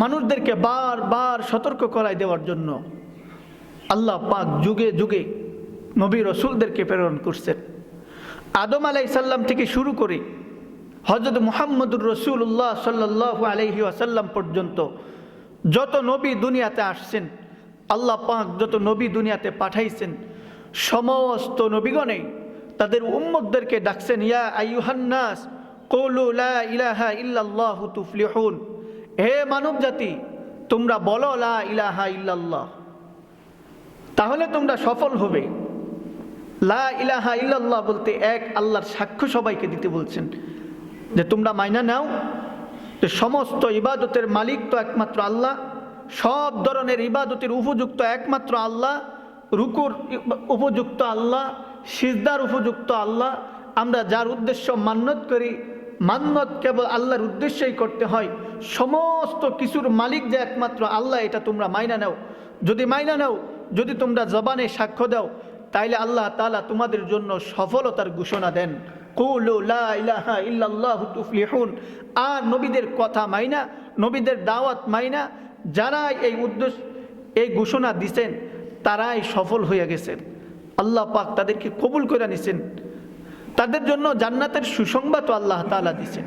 মানুষদেরকে বারবার সতর্ক করাই দেওয়ার জন্য আল্লাহ পাক যুগে যুগে নবী রসুলদেরকে প্রেরণ করছেন। আদম আলাই সাল্লাম থেকে শুরু করে হজরত মুহাম্মদুর রসুল্লাহ সাল্লাহ আলহি আসাল্লাম পর্যন্ত যত নবী দুনিয়াতে আসছেন, আল্লাহ পাক যত নবী দুনিয়াতে পাঠাইছেন, সমস্ত নবীগণে তাদের উম্মতদেরকে ডাকছেন, ইয়া আইয়ুহান্নাস কৌলু লা ইলাহা ইল্লাল্লাহু তুফলিহুন। হে মানব জাতি, তোমরা বলো লা ইলাহা ইল্লাল্লাহ। তাহলে তোমরা সফল হবে। লা ইলাহা ইল্লাল্লাহ বলতে এক আল্লাহর সাক্ষ্য সবাইকে দিতে বলছেন। যে তোমরা মাইনা নাও, যে সমস্ত ইবাদতের মালিক তো একমাত্র আল্লাহ, সব ধরনের ইবাদতের উপযুক্ত একমাত্র আল্লাহ, রুকুর উপযুক্ত আল্লাহ, সিজদার উপযুক্ত আল্লাহ, আমরা যার উদ্দেশ্য মান্যত করি মান্যত কেবল আল্লাহর উদ্দেশ্যেই করতে হয়। সমস্ত কিছুর মালিক যে একমাত্র আল্লাহ, এটা তোমরা মাইনা নাও। যদি মাইনা নাও, যদি তোমরা জবানে সাক্ষ্য দাও, তাইলে আল্লাহ তালা তোমাদের জন্য সফলতার ঘোষণা দেন। আর নবীদের কথা মাইনা, নবীদের দাওয়াত মাইনা যারা এই উদ্দেশ্য, এই ঘোষণা দিছেন, তারাই সফল হয়ে গেছেন। আল্লাহ পাক তাদেরকে কবুল করে নিছেন। তাদের জন্য জান্নাতের সুসংবাদ আল্লাহ তালা দিছেন